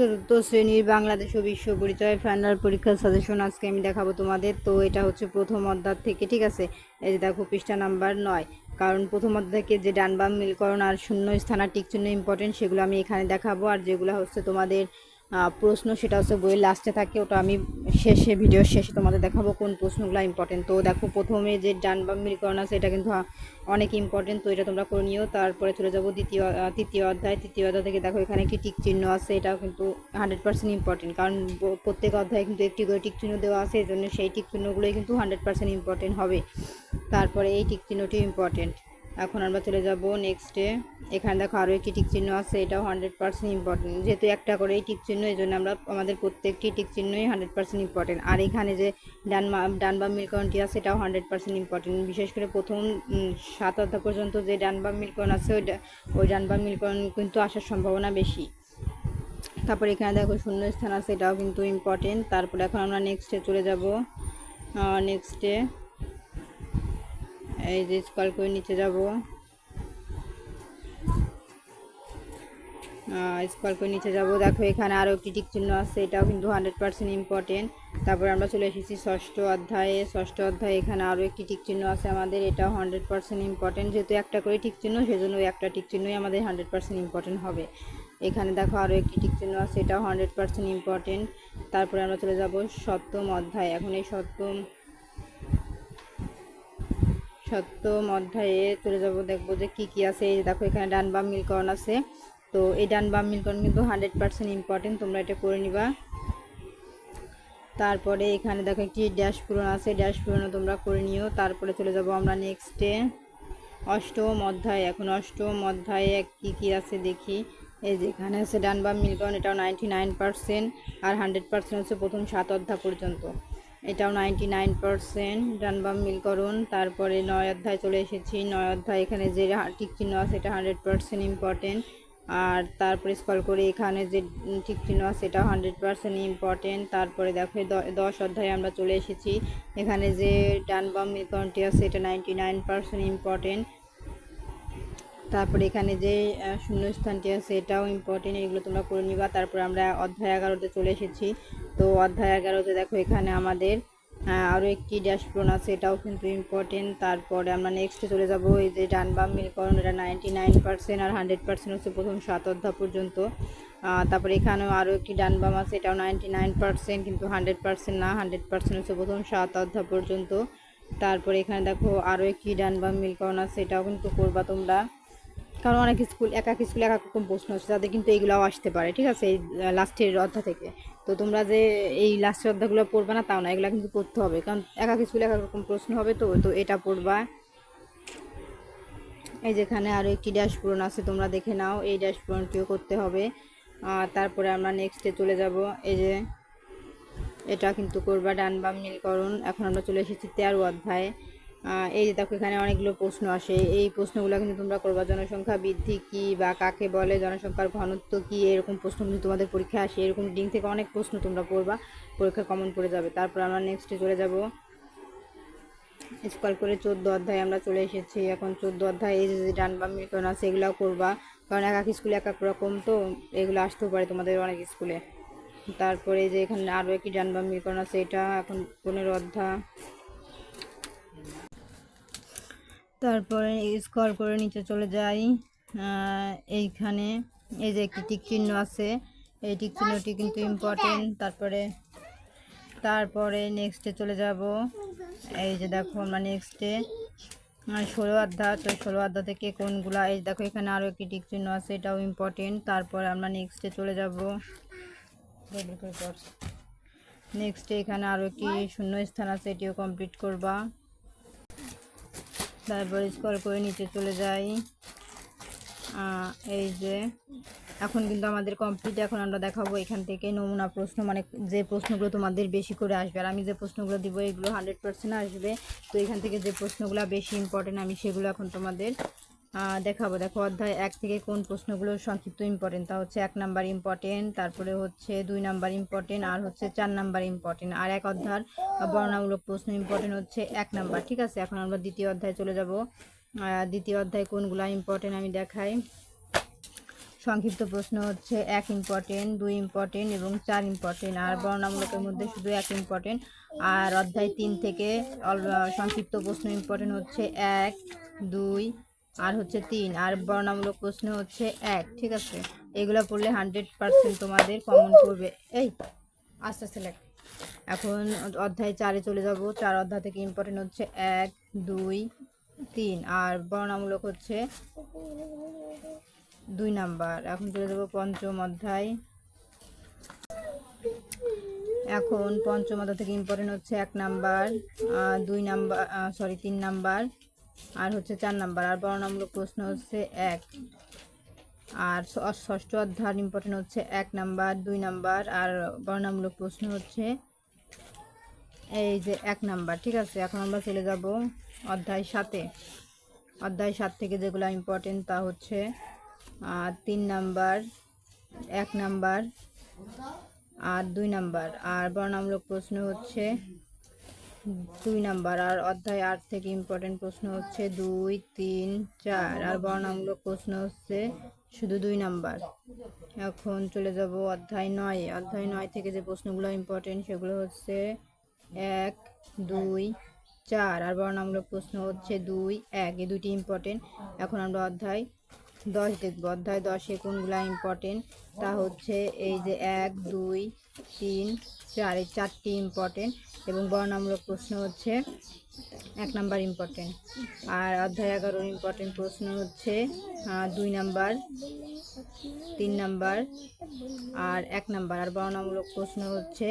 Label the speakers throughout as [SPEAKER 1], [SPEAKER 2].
[SPEAKER 1] চতুর্থ শ্রেণির বাংলাদেশ ও বিশ্ব পরিচয় ফাইনাল পরীক্ষার সাজেশন আজকে আমি দেখাবো তোমাদের। তো এটা হচ্ছে প্রথম অধ্যায় থেকে, ঠিক আছে? এই যে দেখো, পৃষ্ঠা নাম্বার নয়। কারণ প্রথম অধ্যায়কে যে ডান বাম মিলকরণ আর শূন্য স্থান আর টিক চিহ্ন ইম্পর্টেন্ট সেগুলো আমি এখানে দেখাবো। আর যেগুলো হচ্ছে তোমাদের প্রশ্ন সেটা হচ্ছে বইয়ের লাস্টে থাকে, ওটা আমি শেষে ভিডিওর শেষে তোমাদের দেখাবো কোন প্রশ্নগুলো ইম্পর্টেন্ট তো দেখো, প্রথমে যে ডান বাম মিলকরণ আছে, এটা কিন্তু অনেক ইম্পর্টেন্ট তো এটা তোমরা করে নিও। তারপরে চলে যাব দ্বিতীয় তৃতীয় অধ্যায়। তৃতীয় অধ্যায় থেকে দেখো, এখানে একটি টিক চিহ্ন আছে, এটাও কিন্তু হান্ড্রেড পার্সেন্ট ইম্পর্টেন্ট কারণ প্রত্যেক অধ্যায়ে কিন্তু একটি করে টিক চিহ্ন দেওয়া আছে এই জন্য সেই টিক চিহ্নগুলোই কিন্তু হান্ড্রেড পার্সেন্ট ইম্পর্টেন্ট হবে। তারপরে এই টিক চিহ্নটি ইম্পর্টেন্ট এখন আমরা চলে যাব নেক্সটে এখানে দেখো আরও একটি টিক চিহ্ন আছে, এটাও হান্ড্রেড পার্সেন্ট ইম্পর্টেন্ট যেহেতু একটা করে এই টিক চিহ্ন এই জন্য আমরা আমাদের প্রত্যেকটি টিক চিহ্নই হান্ড্রেড পার্সেন্ট ইম্পর্টেন্ট আর এখানে যে ডান ডান বাম মিলকরণটি আছে এটাও হান্ড্রেড পার্সেন্ট ইম্পর্টেন্ট বিশেষ করে প্রথম সাত অধ্যায় পর্যন্ত যে ডান বাম মিলকরণ আছে ওই ওই ডান বাম মিলকরণ কিন্তু আসার সম্ভাবনা বেশি। তারপর এখানে দেখো শূন্য স্থান আছে, এটাও কিন্তু ইম্পর্টেন্ট তারপরে এখন আমরা নেক্সটে চলে যাব। নেক্সটে এই যে স্কল করে নিচে যাব। স্কল করে নিচে যাব। দেখো, এখানে আরও একটি টিক চিহ্ন আছে। এটাও কিন্তু হান্ড্রেড পার্সেন্ট ইম্পর্টেন্ট তারপরে আমরা চলে এসেছি ষষ্ঠ অধ্যায়ে। ষষ্ঠ অধ্যায়ে এখানে আরও একটি টিক চিহ্ন আছে আমাদের। এটাও হান্ড্রেড পার্সেন্ট ইম্পর্টেন্ট যেহেতু একটা করে টিক চিহ্ন, সেজন্য একটা টিক চিহ্নই আমাদের হান্ড্রেড পার্সেন্ট ইম্পর্টেন্ট হবে। এখানে দেখো আরও একটি টিক চিহ্ন আছে। এটাও হান্ড্রেড পার্সেন্ট ইম্পর্টেন্ট তারপরে আমরা চলে যাব সপ্তম অধ্যায়। এখন এই সপ্তম সপ্তম অধ্যায়ে চলে যাব, দেখব যে কি কি আছে। এই দেখো, এখানে ডান বাম মিলকরণ আছে। তো এই ডান বাম মিলকরণ কিন্তু হান্ড্রেড পার্সেন্ট ইম্পর্টেন্ট তোমরা এটা করে নিবা। তারপরে এখানে দেখো একটি ড্যাশ পূরণ আছে, ড্যাশ পূরণও তোমরা করে নিও। তারপরে চলে যাব আমরা নেক্সটে অষ্টম অধ্যায়, এখন অষ্টম অধ্যায়ে কী কী আছে দেখি। এই যে এখানে আছে ডান বাম মিলকরণ, এটাও নাইনটি নাইন পার্সেন্ট আর হান্ড্রেড পার্সেন্ট হচ্ছে প্রথম সাত অধ্যায় পর্যন্ত। এটাও নাইনটি নাইন পার্সেন্ট। ডান বাম মিলকরণ তারপরে নয় অধ্যায় চলে এসেছি। নয় অধ্যায় এখানে যে টিক চিহ্ন আছে, এটা হান্ড্রেড পার্সেন্ট ইম্পর্টেন্ট আর তারপরে স্কল করে এখানে যে ঠিক চিহ্ন আছে এটা হান্ড্রেড পার্সেন্ট ইম্পর্টেন্ট তারপরে দেখো দশ অধ্যায়ে আমরা চলে এসেছি। এখানে যে ডান বাম মিলকরণটি আছে, এটা নাইনটি নাইন পার্সেন্ট ইম্পর্টেন্ট তারপরে এখানে যে শূন্যস্থানটি আছে এটাও ইম্পর্টেন্ট এগুলো তোমরা করে নিবা। তারপরে আমরা অধ্যায় এগারোতে চলে এসেছি। তো অধ্যায় এগারোতে দেখো এখানে আমাদের আরও একটি ড্যাশ পূরণ আছে, এটাও কিন্তু ইম্পর্টেন্ট তারপরে আমরা নেক্সটে চলে যাব, এই যে ডান বাম মিলকরণ এটা নাইনটি নাইন পার্সেন্ট আর হান্ড্রেড পার্সেন্ট হচ্ছে প্রথম সাত অধ্যায় পর্যন্ত। তারপরে এখানেও আরও একটি ডান বাম আছে, এটাও নাইনটি নাইন পার্সেন্ট কিন্তু হান্ড্রেড পার্সেন্ট না হান্ড্রেড পার্সেন্ট হচ্ছে প্রথম সাত অধ্যায় পর্যন্ত। তারপরে এখানে দেখো আরও একটি ডান বাম মিলকরণ আছে, এটাও কিন্তু করবা তোমরা। কারণ অনেক স্কুল এক এক স্কুলে এক এক রকম প্রশ্ন আছে, তাদের কিন্তু এইগুলাও আসতে পারে, ঠিক আছে? এই লাস্টের অধ্যায় থেকে। তো তোমরা যে এই লাস্টের অধ্যায়গুলো পড়বে না তাও না, এগুলো কিন্তু পড়তে হবে। কারণ এক এক স্কুলে এক এক রকম প্রশ্ন হবে তো তো এটা পড়বা। এই যেখানে আরও একটি ড্যাশ পূরণ আছে, তোমরা দেখে নাও, এই ড্যাশ পূরণটিও করতে হবে। তারপরে আমরা নেক্সটে চলে যাব। এই যে, এটা কিন্তু করবা, ডান বাম মিলকরণ এখন আমরা চলে এসেছি তেরো অধ্যায়ে। এই যে দেখো, এখানে অনেকগুলো প্রশ্ন আসে। এই প্রশ্নগুলো কিন্তু তোমরা করবা, জনসংখ্যা বৃদ্ধি কি বা কাকে বলে, জনসংখ্যার ঘনত্ব কি, এরকম প্রশ্ন কিন্তু তোমাদের পরীক্ষায় আসে। এরকম ডিং থেকে অনেক প্রশ্ন তোমরা পড়বা, পরীক্ষা কমন পড়ে যাবে। তারপর আমরা নেক্সটে চলে যাব। স্কল করে চোদ্দ অধ্যায়ে আমরা চলে এসেছি। এখন চোদ্দ অধ্যায়ে এই যে ডান বাম মিলকরণ আছে, এগুলাও করবা। কারণ এক এক স্কুলে এক এক রকম তো, এগুলো আসতেও পারে তোমাদের অনেক স্কুলে তারপরে যে এখানে আরও একটি ডান বাম মিলকরণ আছে, এটা এখন পনেরো অধ্যায়। তারপরে স্কল করে নিচে চলে যাই। এইখানে এই যে একটি টিক চিহ্ন আছে, এই টিক চিহ্নটি কিন্তু ইম্পর্টেন্ট তারপরে তারপরে নেক্সটে চলে যাব। এই যে দেখো আমরা নেক্সটে ষোলো অধ্যায় তো ষোলো অধ্যায় থেকে কোনগুলা, এই দেখো এখানে আরও একটি টিক চিহ্ন আছে, এটাও ইম্পর্টেন্ট তারপরে আমরা নেক্সটে চলে যাব। নেক্সটে এখানে আরও একটি শূন্য স্থান আছে, এটিও কমপ্লিট করবা। তারপর স্কল করে নিচে চলে যাই। এই যে, এখন কিন্তু আমাদের কমপ্লিট এখন আমরা দেখাবো এখান থেকে নমুনা প্রশ্ন মানে যে প্রশ্নগুলো তোমাদের বেশি করে আসবে। আর আমি যে প্রশ্নগুলো দিব, এগুলো হান্ড্রেড পার্সেন্ট আসবে। তো এখান থেকে যে প্রশ্নগুলো বেশি ইম্পর্টেন্ট আমি সেগুলো এখন তোমাদের দেখাবো, দেখো অধ্যায় এক থেকে কোন প্রশ্নগুলো সংক্ষিপ্ত ইম্পর্টেন্ট তা হচ্ছে এক নাম্বার ইম্পর্টেন্ট তারপরে হচ্ছে দুই নাম্বার ইম্পর্টেন্ট আর হচ্ছে চার নাম্বার ইম্পর্টেন্ট আর এক অধ্যায় বর্ণামূলক প্রশ্ন ইম্পর্টেন্ট হচ্ছে এক নাম্বার, ঠিক আছে? এখন আমরা দ্বিতীয় অধ্যায়ে চলে যাব। দ্বিতীয় অধ্যায় কোনগুলো ইম্পর্টেন্ট আমি দেখাই। সংক্ষিপ্ত প্রশ্ন হচ্ছে এক ইম্পর্টেন্ট দুই ইম্পর্টেন্ট এবং চার ইম্পর্টেন্ট আর বর্ণামূলকের মধ্যে শুধু এক ইম্পর্টেন্ট আর অধ্যায় তিন থেকে সংক্ষিপ্ত প্রশ্ন ইম্পর্টেন্ট হচ্ছে এক, দুই আর হচ্ছে তিন, আর বর্ণামূলক প্রশ্ন হচ্ছে এক, ঠিক আছে? এগুলো পড়লে হান্ড্রেড পার্সেন্ট তোমাদের কমন করবে এই, আস্তে আস্তে লেখ। এখন অধ্যায় চারে চলে যাব। চার অধ্যায় থেকে ইম্পর্টেন্ট হচ্ছে এক, দুই, তিন, আর বর্ণামূলক হচ্ছে দুই নাম্বার। এখন চলে যাব পঞ্চম অধ্যায়। এখন পঞ্চম অধ্যায় থেকে ইম্পর্টেন্ট হচ্ছে এক নাম্বার দুই নাম্বার সরি তিন নাম্বার। আর হচ্ছে চার নাম্বার, আর বর্ণামূলক প্রশ্ন হচ্ছে এক। আর ষষ্ঠ অধ্যায় ইম্পর্টেন্ট হচ্ছে এক নাম্বার, দুই নাম্বার, আর বর্ণামূলক প্রশ্ন হচ্ছে এই যে এক নাম্বার, ঠিক আছে? এখন আমরা চলে যাব অধ্যায় সাতে। অধ্যায় সাত থেকে যেগুলো ইম্পর্টেন্ট তা হচ্ছে তিন নাম্বার, এক নাম্বার, আর দুই নাম্বার। আর বর্ণামূলক প্রশ্ন হচ্ছে দুই নাম্বার, আর অধ্যায় আট থেকে ইম্পর্টেন্ট প্রশ্ন হচ্ছে দুই, তিন, চার, আর বর্ণামূলক প্রশ্ন হচ্ছে শুধু দুই নাম্বার। এখন চলে যাব অধ্যায় নয়। অধ্যায় নয় থেকে যে প্রশ্নগুলো ইম্পর্টেন্ট সেগুলো হচ্ছে এক, দুই, চার, আর বর্ণামূলক প্রশ্ন হচ্ছে দুই, এক, এই দুইটি ইম্পর্টেন্ট এখন আমরা অধ্যায় দশ দেখব। অধ্যায় দশে কোনগুলো ইম্পর্টেন্ট তা হচ্ছে এই যে এক, দুই, তিন, চার, এই চারটি ইম্পর্টেন্ট এবং বর্ণামূলক প্রশ্ন হচ্ছে এক নাম্বার ইম্পর্টেন্ট আর অধ্যায় এগারোর ইম্পর্টেন্ট প্রশ্ন হচ্ছে দুই নাম্বার, তিন নাম্বার, আর এক নাম্বার। আর বর্ণামূলক প্রশ্ন হচ্ছে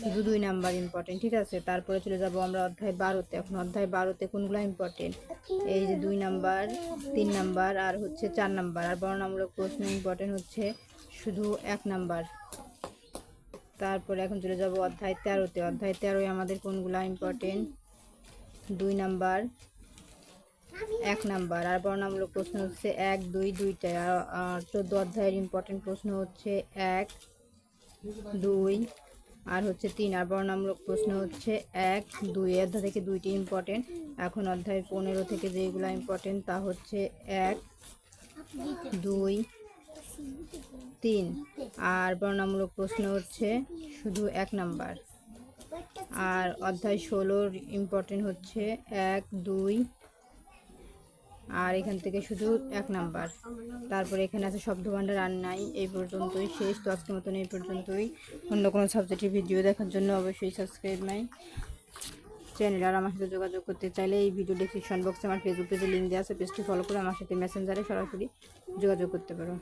[SPEAKER 1] শুধু দুই নাম্বার ইম্পর্টেন্ট ঠিক আছে? তারপরে চলে যাব আমরা অধ্যায় বারোতে। এখন অধ্যায় বারোতে কোনগুলো ইম্পর্টেন্ট এই যে দুই নাম্বার, তিন নাম্বার আর হচ্ছে চার নাম্বার। আর বর্ণামূলক প্রশ্ন ইম্পর্টেন্ট হচ্ছে শুধু এক নাম্বার। তারপরে এখন চলে যাব অধ্যায় তেরোতে। অধ্যায় তেরোয় আমাদের কোনগুলো ইম্পর্টেন্ট দুই নাম্বার, এক নাম্বার। আর বর্ণামূলক প্রশ্ন হচ্ছে এক, দুই দুইটায় আর চোদ্দ অধ্যায়ের ইম্পর্টেন্ট প্রশ্ন হচ্ছে এক দুই, আর হচ্ছে তিন। আর বর্ণামূলক প্রশ্ন হচ্ছে এক, দুই। অধ্যায় থেকে দুইটি ইম্পর্টেন্ট এখন অধ্যায় পনেরো থেকে যেগুলো ইম্পর্টেন্ট তা হচ্ছে এক, দুই, তিন। আর বর্ণামূলক প্রশ্ন হচ্ছে শুধু এক নাম্বার। আর অধ্যায় ষোলোর ইম্পর্টেন্ট হচ্ছে এক, দুই আর এখান থেকে শুধু এক নাম্বার। তারপরে এখানে আছে শব্দভাণ্ডার আর নাই, এই পর্যন্তই শেষ। তো আজকের মতন এই পর্যন্তই। অন্য কোনো সাবজেক্টের ভিডিও দেখার জন্য অবশ্যই সাবস্ক্রাইব নাই চ্যানেল আর আমার সাথে যোগাযোগ করতে চাইলে এই ভিডিও ডিসক্রিপশন বক্সে আমার ফেসবুক পেজে লিঙ্ক দেওয়া আছে। পেজটি ফলো করে আমার সাথে মেসেঞ্জারে সরাসরি যোগাযোগ করতে পারো।